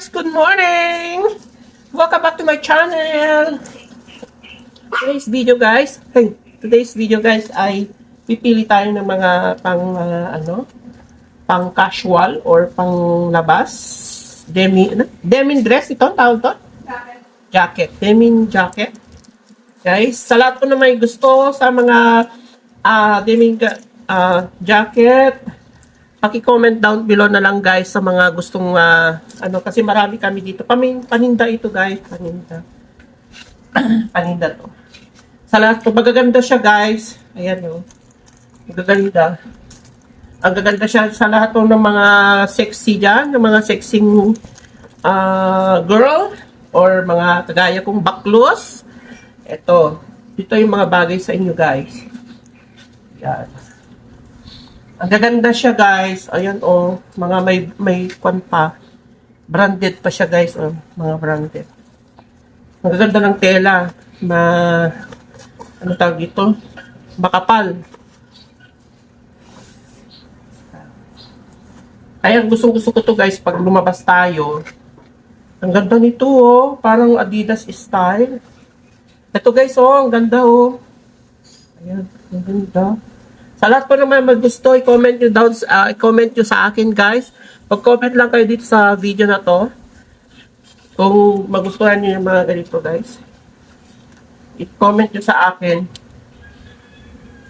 guys! Good morning! Welcome back to my channel! Today's video guys, hey, today's video guys ay pipili tayo ng mga pang ah, ano, pang casual or pang labas. Demi, ano? Denim dress ito, tawag to? Jacket. Denim jacket. Guys, sa lahat po na may gusto sa mga ah denim ga- ah, jacket, Paki-comment down below na lang guys sa mga gustong ah, ano kasi marami kami dito. Pamin, paninda ito guys, paninda. paninda to. Sa lahat to, magaganda siya guys. Ayan oh. Magaganda. Ang gaganda siya sa lahat to ng mga sexy dyan, ng mga sexing ah, girl or mga kagaya kong baklos. Ito. Ito yung mga bagay sa inyo guys. Yan. Ang gaganda siya, guys. Ayan, oh. Mga may, may kwan pa. Branded pa siya, guys. Oh. Mga branded. Ang gaganda ng tela. Ma... Ano tawag dito? Makapal. Kaya gustong gusto ko to guys pag lumabas tayo. Ang ganda nito oh, parang Adidas style. Ito guys oh, ang ganda oh. Ayan, ang ganda. Sa lahat po naman maggusto, i-comment nyo down, uh, i-comment nyo sa akin guys. Mag-comment lang kayo dito sa video na to. Kung magustuhan nyo yung mga ganito guys. I-comment nyo sa akin.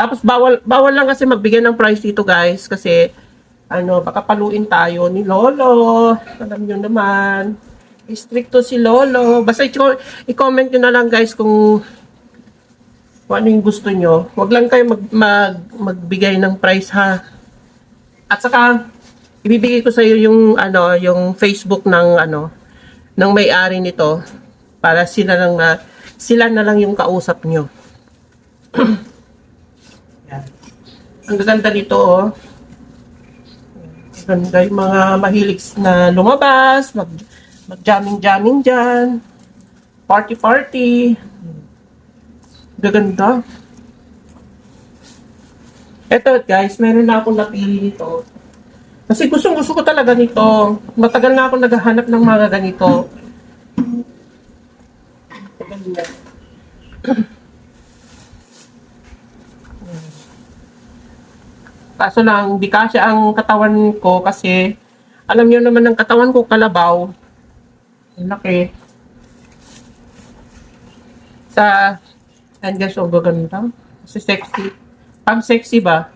Tapos bawal, bawal lang kasi magbigay ng price dito guys. Kasi ano, baka paluin tayo ni Lolo. Alam nyo naman. Stricto si Lolo. Basta i-comment nyo na lang guys kung kung ano yung gusto nyo. Huwag lang kayo mag, mag, magbigay ng price ha. At saka, ibibigay ko sa iyo yung, ano, yung Facebook ng, ano, ng may-ari nito para sila lang na, sila na lang yung kausap nyo. Yan. Ang gaganda nito, oh. Ganda yung mga mahilig na lumabas, mag, mag-jamming-jamming dyan, party-party. Gaganda. Eto guys, meron na akong napili nito. Kasi gustong gusto ko talaga nito. Matagal na ako naghahanap ng mga ganito. Ganda. Kaso lang, di kasi ang katawan ko kasi alam niyo naman ang katawan ko kalabaw. Laki. Sa And guys, oh, gaganda. Kasi sexy. Pang sexy ba?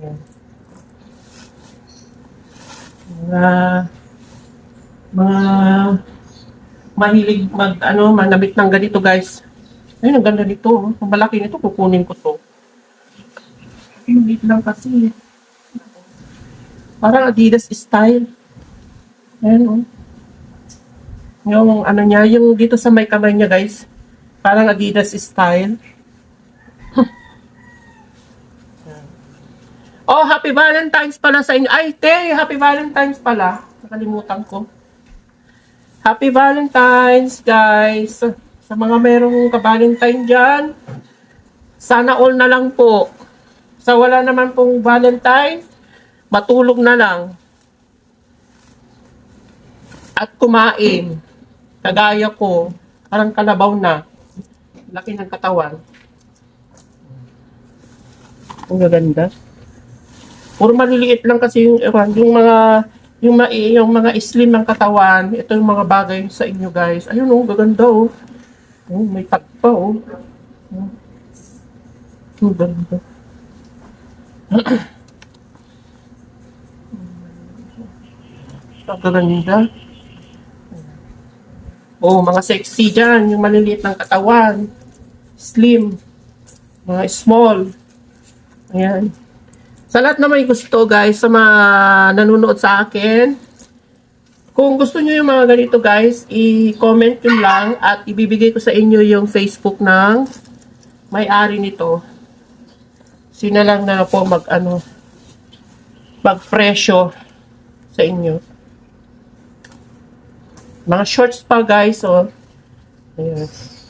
Ayan. Mga mga mahilig mag ano, manamit ng ganito guys. Ayun, ang ganda nito. oh. Ang malaki nito, kukunin ko to. Hindi lang kasi. Parang Adidas style. Ayan, oh. Yung ano niya, yung dito sa may kamay niya guys. Parang Adidas style. oh, Happy Valentine's pala sa inyo. Ay, te, Happy Valentine's pala. Nakalimutan ko. Happy Valentine's, guys. Sa mga merong ka-Valentine dyan, sana all na lang po. Sa wala naman pong Valentine, matulog na lang. At kumain. Kagaya ko, parang kalabaw na. Laki ng katawan. Ang gaganda. Puro maliliit lang kasi yung, yung mga yung, ma, yung mga slim ng katawan. Ito yung mga bagay sa inyo guys. Ayun oh, gaganda oh. Oh, may tag pa oh. Oh. Ang ganda. Ang gaganda. Oh, mga sexy dyan. Yung maliliit ng katawan. Slim. Mga small. Ayan. Sa lahat na may gusto, guys, sa mga nanonood sa akin, kung gusto nyo yung mga ganito, guys, i-comment nyo lang at ibibigay ko sa inyo yung Facebook ng may-ari nito. Sina lang na po mag, ano, mag-presyo sa inyo. Mga shorts pa guys, oh. Ayan.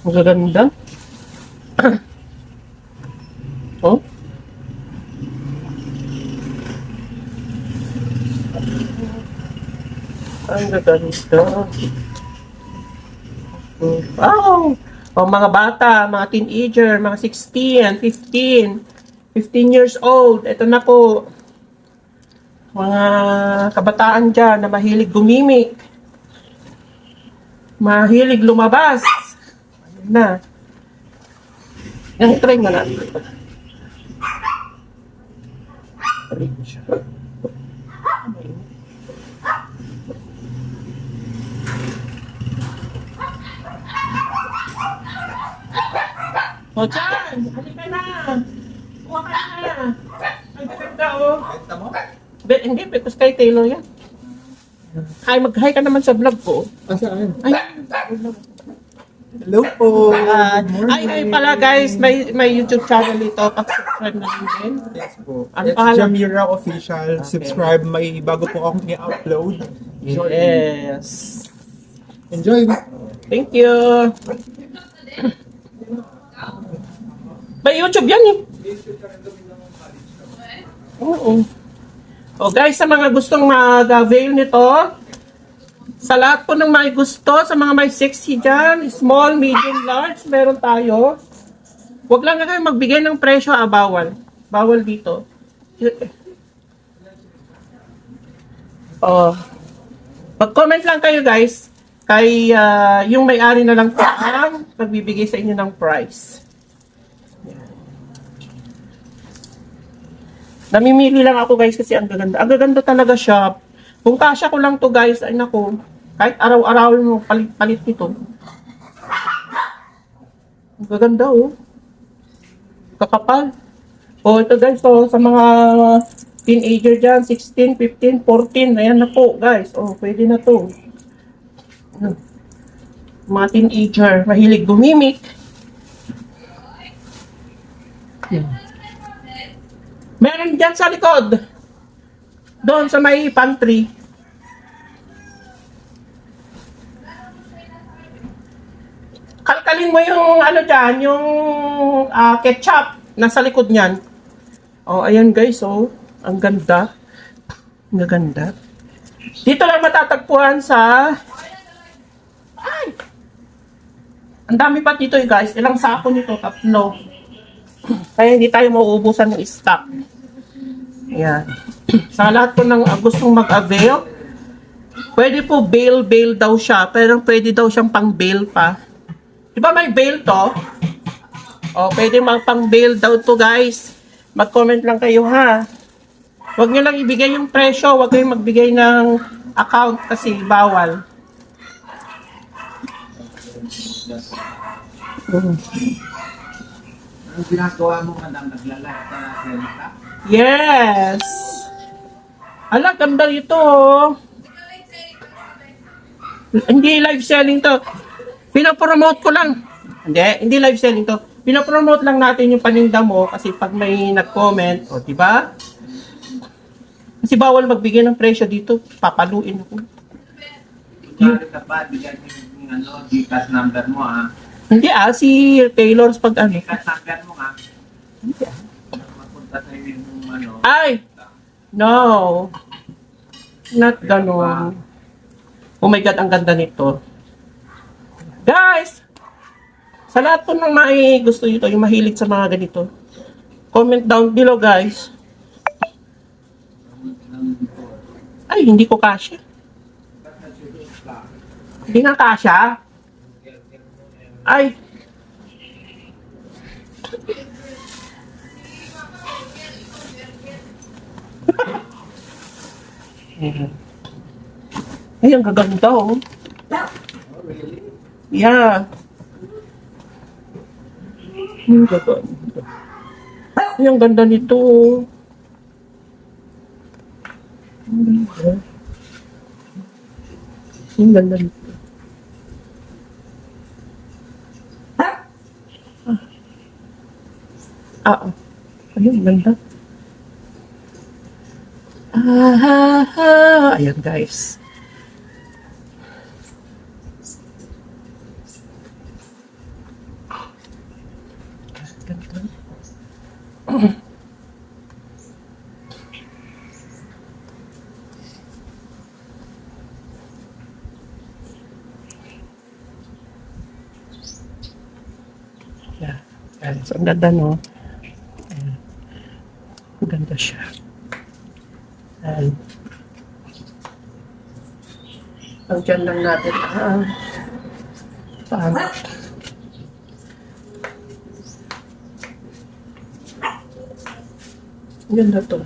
Ang gaganda. oh. Ang gaganda. Wow! O mga bata, mga teenager, mga 16, 15, 15 years old. Ito na po. Mga kabataan dyan na mahilig gumimik. Mahilig lumabas. Na. Yan, try nga natin. O, dyan! Halika na! Kuha ka na! Ang ganda, oh! Benta mo? Be, hindi, because kay Taylor yan. Hi, mag-hi ka naman sa vlog ko. Ah, saan? Ay, Hello po. Good ay, ay pala guys, may may YouTube channel ito. Pag-subscribe na rin din. Yes po. Ano It's pangalan? Jamira Official. Subscribe. May bago po akong i-upload. Yes. Enjoy. Thank you. May YouTube yan eh. Oo. O guys, sa mga gustong mag-avail nito, sa lahat po ng may gusto, sa mga may sexy dyan, small, medium, large, meron tayo. Huwag lang kayo magbigay ng presyo, ah, bawal. Bawal dito. Oh. Mag-comment lang kayo guys, kay ah, yung may-ari na lang po ang magbibigay sa inyo ng price. Namimili lang ako guys kasi ang gaganda. Ang gaganda talaga siya. Kung kasya ko lang to guys, ay nako, kahit araw-araw mo palit-palit nito. Gaganda oh. Kakapal. Oh, ito guys, so, sa mga teenager dyan, 16, 15, 14, ayan na po guys. Oh, pwede na to. Ano? Mga teenager, mahilig gumimik. Meron dyan sa likod. Doon sa may pantry. Kalkalin mo yung ano dyan, yung ah, ketchup nasa likod niyan. Oh, ayan guys, oh. Ang ganda. Ang ganda. Dito lang matatagpuan sa Ay! Ang dami pa dito eh, guys. Ilang sako nito? Tatlo. Kaya hindi tayo mauubusan ng stock. Ayan. Sa lahat po ng uh, gustong mag-avail, pwede po bail-bail daw siya, pero pwede daw siyang pang-bail pa. Di ba may bail to? O, pwede mang pang-bail daw to guys. Mag-comment lang kayo ha. Huwag nyo lang ibigay yung presyo, huwag kayong magbigay ng account kasi bawal. Anong ginagawa mo madam? Naglalak ka na? Yes! Ala, ganda ito. oh. Hindi live selling to. Pinapromote ko lang. Hindi, hindi live selling to. Pinapromote lang natin yung paninda mo kasi pag may nag-comment, o di ba? Kasi bawal magbigay ng presyo dito. Papaluin ako. Kunyari ka ba, bigyan mo yung ano, Gcash number mo ha. Hindi ah, si Taylor's pag ano. Gcash number mo ha. Mapunta sa yung ano. Ay! No. Not ganon. Oh my God, ang ganda nito. Guys! Sa lahat po ng may gusto nito, yung mahilig sa mga ganito, comment down below, guys. Ay, hindi ko kasya. Hindi nga kasya. Ay. Ay, ang gaganda, oh. Yeah. Ang gaganda. Ay, ang ganda nito, oh. Ang ganda. Nito. Ah, ah. Ayun, ganda. Ah, ah. Ayan guys. Yeah. So, ang ganda, no? Ayan. Ang ganda siya. Ayan. Ang dyan lang natin ang paano. Ang ganda to.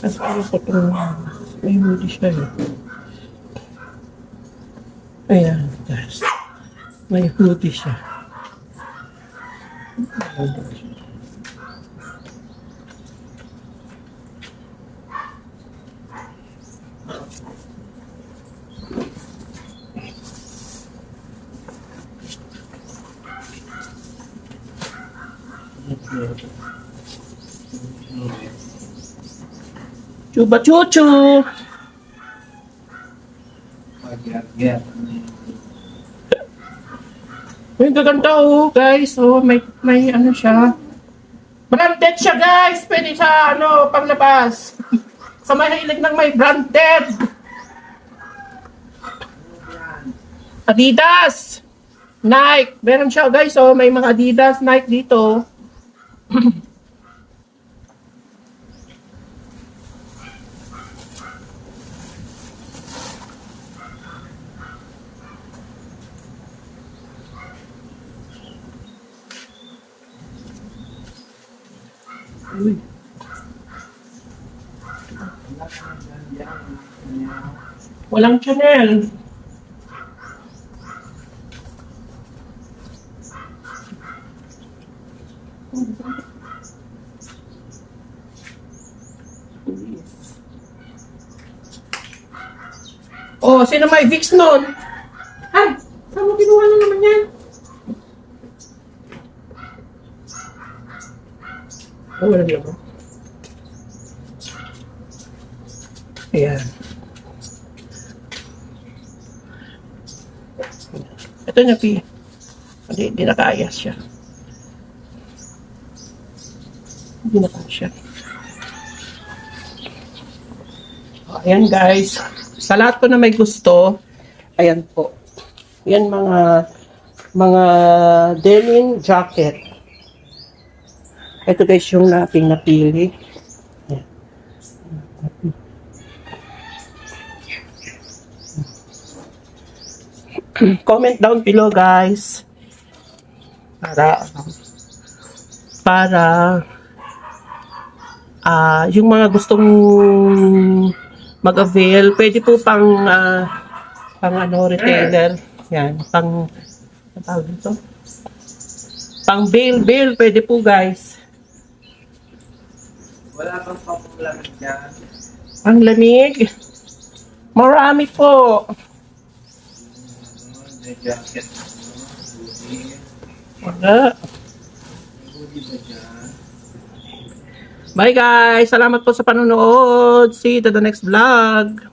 Kasi ano ko itong may hoodie siya eh. Ayan, guys. May hoodie siya. Ayan. Chuba chuchu! Uy, ang gaganda oh, guys. Oh, may, may ano siya. Branded siya, guys. Pwede sa, ano, panglabas. sa may hilig ng may branded. Adidas! Nike! Meron siya, guys. Oh, may mga Adidas, Nike dito. Walang Chanel. Oh, sino may Vicks nun? Ay, saan mo kinuha na naman yan? Oh, wala din ako. Ayan. Ito na, Pi. Hindi, hindi nakayas siya. Hindi nakayas siya. Ayan, guys. Sa lahat po na may gusto, ayan po. Yan mga mga denim jacket. Ito guys yung nating napili. Comment down below guys. Para para ah yung mga gustong mag-avail, pwede po pang ah, pang ano retailer. Yan, pang tawag dito? Pang bail bail pwede po guys. Wala bang pamulang dyan? Ang lamig. Marami po. Wala. Bye guys. Salamat po sa panonood. See you to the next vlog.